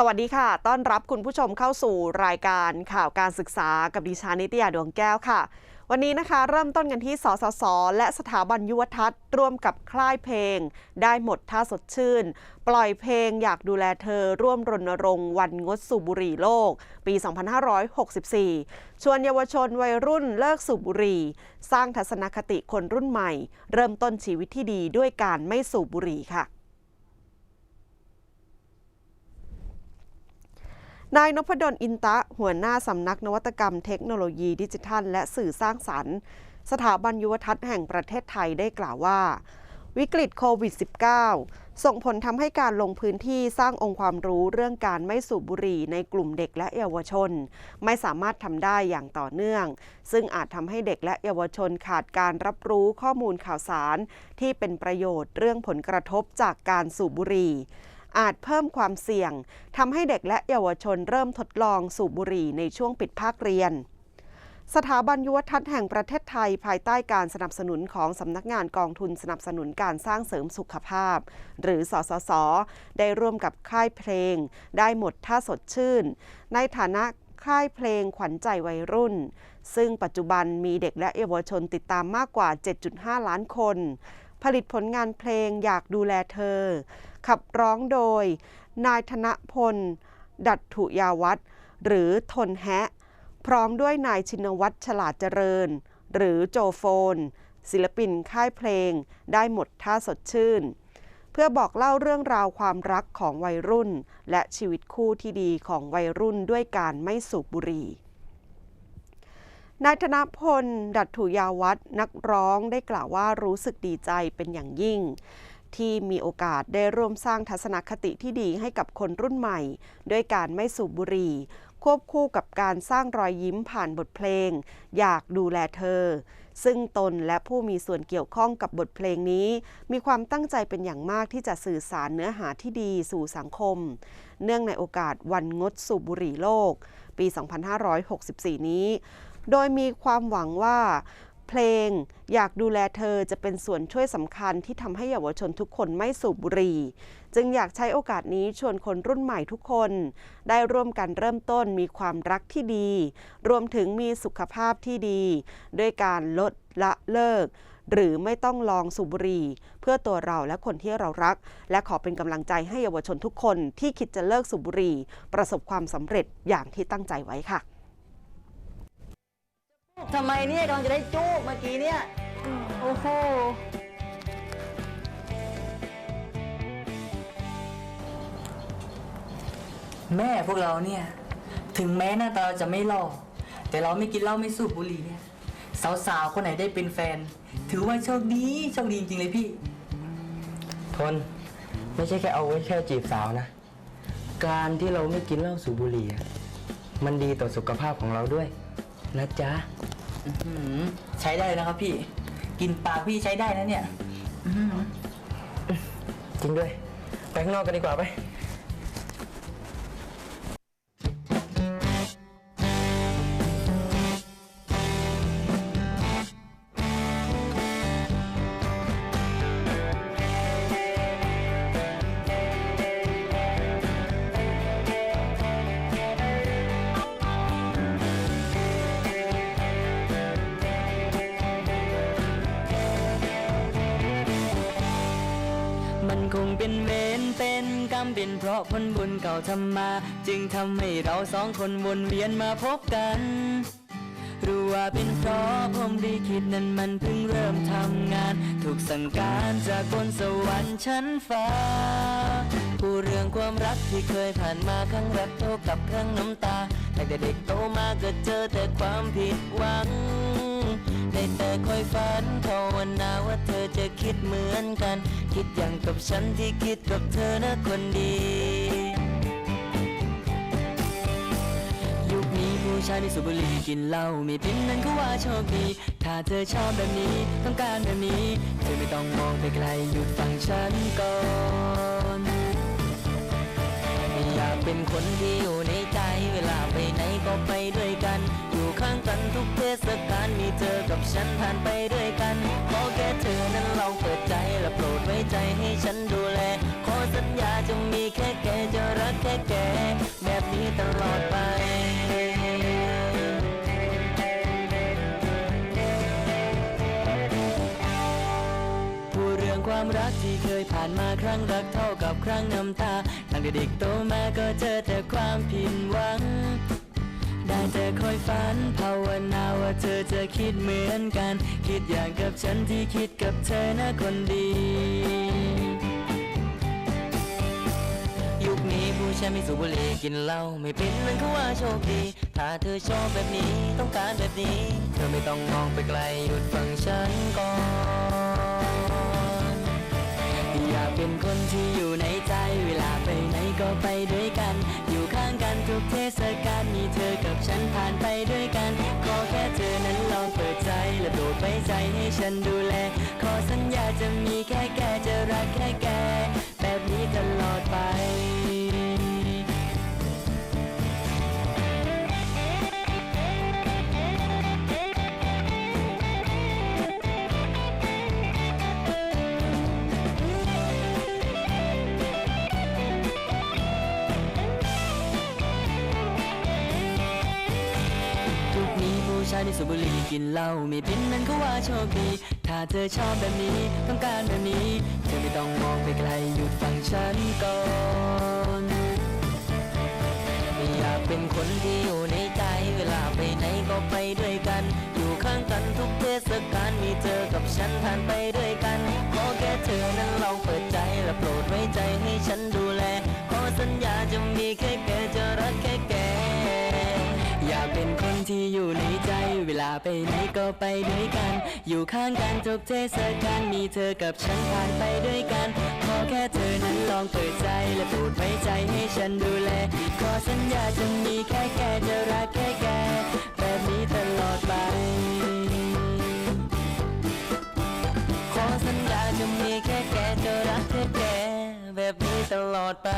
สวัสดีค่ะ ต้อนรับคุณผู้ชมเข้าสู่รายการข่าวการศึกษากับดิฉันนิตยาดวงแก้วค่ะ วันนี้นะคะ เริ่มต้นกันที่สสส และสถาบันยุวทัศน์ ร่วมกับคล้ายเพลง ได้หมดท่าสดชื่น ปล่อยเพลงอยากดูแลเธอร่วมรณรงค์วันงดสูบบุหรี่โลก ปี 2564 ชวนเยาวชนวัยรุ่นเลิกสูบบุหรี่ สร้างทัศนคติคนรุ่นใหม่ เริ่มต้นชีวิตที่ดีด้วยการไม่สูบบุหรี่ค่ะ นายนพดลอินตะ หัวหน้าสำนักนวัตกรรมเทคโนโลยีดิจิทัล และสื่อสร้างสรรค์ สถาบันยุวทัศน์แห่งประเทศไทยได้กล่าวว่า วิกฤตโควิด -19 ส่งผลทำให้การลงพื้นที่สร้างองค์ความรู้เรื่องการไม่สูบบุหรี่ในกลุ่มเด็กและเยาวชน ไม่สามารถทำได้อย่างต่อเนื่อง ซึ่งอาจทำให้เด็กและเยาวชนขาดการรับรู้ข้อมูลข่าวสาร ที่เป็นประโยชน์เรื่องผลกระทบจากการสูบบุหรี่ อาจเพิ่มความเสี่ยงทำให้เด็กและเยาวชนเริ่มทดลองสูบบุหรี่ในช่วงปิดภาคเรียน สถาบันยุวทัศน์แห่งประเทศไทยภายใต้การสนับสนุนของสำนักงานกองทุนสนับสนุนการสร้างเสริมสุขภาพ หรือสสส ได้ร่วมกับค่ายเพลง ได้หมดท่าสดชื่น ในฐานะค่ายเพลงขวัญใจวัยรุ่น ซึ่งปัจจุบันมีเด็กและเยาวชนติดตามมากกว่า 7.5 ล้านคน ผลิตผลงานเพลงอยากดูแลเธอ ขับร้องโดย นายธนพล ดัตถุยาวัฒน์หรือทนแฮะ พร้อมด้วยนายชินวัตรฉลาดเจริญ หรือโจโฟน ศิลปินค่ายเพลง ได้หมดท่าสดชื่น เพื่อบอกเล่าเรื่องราวความรักของวัยรุ่น และชีวิตคู่ที่ดีของวัยรุ่นด้วยการไม่สูบบุหรี่นายธนพล ดัตถุยาวัฒน์นักร้องได้กล่าวว่ารู้สึกดีใจเป็นอย่างยิ่ง ที่มีโอกาสได้ร่วมสร้างทัศนคติที่ดีให้กับคนรุ่นใหม่ ด้วยการไม่สูบบุหรี่ ควบคู่กับการสร้างรอยยิ้มผ่านบทเพลง อยากดูแลเธอ ซึ่งตนและผู้มีส่วนเกี่ยวข้องกับบทเพลงนี้ มีความตั้งใจเป็นอย่างมากที่จะสื่อสารเนื้อหาที่ดีสู่สังคม เนื่องในโอกาสวันงดสูบบุหรี่โลก ปี 2564 นี้ โดยมีความหวังว่า เพลง อยากดูแลเธอจะเป็นส่วนช่วยสำคัญที่ทำให้เยาวชนทุกคนไม่สูบบุหรี่ จึงอยากใช้โอกาสนี้ชวนคนรุ่นใหม่ทุกคน ได้ร่วมกันเริ่มต้นมีความรักที่ดี รวมถึงมีสุขภาพที่ดี ด้วยการลดละเลิก หรือไม่ต้องลองสูบบุหรี่ เพื่อตัวเราและคนที่เรารัก และขอเป็นกำลังใจให้เยาวชนทุกคนที่คิดจะเลิกสูบบุหรี่ ประสบความสำเร็จอย่างที่ตั้งใจไว้ค่ะ ทำไมเนี่ยกำลังจะได้จูบเมื่อกี้เนี่ย โอ้โห แม่พวกเราเนี่ย ถึงแม้หน้าตาเราจะไม่หล่อแต่เราไม่กินเหล้าไม่สูบบุหรี่เนี่ย สาวๆ คนไหนได้เป็นแฟน ถือว่าโชคดีโชคดีจริงๆเลยพี่ ทน ไม่ใช่แค่เอาไว้แค่จีบสาวนะ การที่เราไม่กินเหล้าสูบบุหรี่อะมันดีต่อสุขภาพของเราด้วย นะจ๊ะ อื้อหือใช้ได้นะครับพี่ กินปากพี่ใช้ได้นะเนี่ย จริงด้วย ไปข้างนอกกันดีกว่าไปมั กรรมเป็นเพราะผลบุญเก่าทำมา จึงทำให้เราสองคนวนเวียนมาพบกัน รู้ว่าเป็นเพราะผมดีคิดนั้นมันเพิ่งเริ่มทำงาน ถูกสั่งการจากบนสวรรค์ชั้นฟ้า ผู้เรื่องความรักที่เคยผ่านมาครั้งรักเท่ากับครั้งน้ำตาตั้งแต่เด็กโตมาก็เจอแต่ความผิดหวังได้แต่คอยฝันภาวนาว่าเธอจะคิดเหมือนกัน คิดอย่างกับฉันที่คิดกับเธอนะคนดี ผู้ชายที่สูบบุหรี่กินเหล้าม่พินนั้นก็ว่าโชคดี ถ้าเธอชอบแบบนี้ต้องการแบบนี้ เธอไม่ต้องมองไปไกลหยุดฟังฉันก่อนไม่อยากเป็นคนที่อยู่ในใจเวลาไปไหนก็ไปด้วยกัน อยู่ข้างกันทุกเทศกาลมีเธอกับฉันผ่านไปด้วยกันขอแค่เธอนั้นลองเปิดใจและโปรดไว้ใจให้ฉันดูแล ขอสัญญาจะมีแค่แกจะรักแค่แกความ เคยผ่านมาครั้งรักเท่ากับครั้งน้ำตาตั้งแต่เด็กโตมาก็เจอแต่ความผิดหวัง ได้แต่คอยฝันภาวนาว่าเธอจะคิดเหมือนกัน คิดอย่างกับฉันที่คิดกับเธอนะคนดี ยุคนี้ผู้ชายไม่สูบบุหรี่กินเหล้าไม่เป็นนั่นคือว่าโชคดี ถ้าเธอชอบแบบนี้ต้องการแบบนี้ เธอไม่ต้องมองไปไกลหยุดฟังฉันก่อน เป็นคนที่อยู่ในใจ เวลาไปไหนก็ไปด้วยกัน อยู่ข้างกันทุกเทศกาลมีเธอกับฉันผ่านไปด้วยกัน ขอแค่เธอนั้นลองเปิดใจ และโปรดไว้ใจให้ฉันดูแล ขอสัญญาจะมีแค่แกายที่สูบบุหรี่กินเหล้าม่เป็นนั่นก็ว่าโชคดี ถ้าเธอชอบแบบนี้ต้องการแบบนี้ เธอไม่ต้องมองไปไกลหยุดฟังฉันก่อนอยากเป็นคนที่อยู่ในใจเวลาไปไหนก็ไปด้วยกัน อยู่ข้างกันทุกเทศกาลมีเธอกับฉันผ่านไปด้วยกันขอแค่เธอนั้นลองเปิดใจและโปรดไว้ใจให้ฉันดูแลขอสัญญาจะมีแค่แกาไปไหนก็ไปด้วยกัน อยู่ข้างกันทุกเทศกาลมีเธอกับฉันผ่านไปด้วยกัน ขอแค่เธอนั้นลองเปิดใจและโปรดไว้ใจให้ฉันดูแล ขอสัญญาจะมีแค่แกจะรักแค่แกแบบนี้ตลอดไป ขอสัญญาจะมีแค่แกจะรักแค่แกแบบนี้ตลอดไป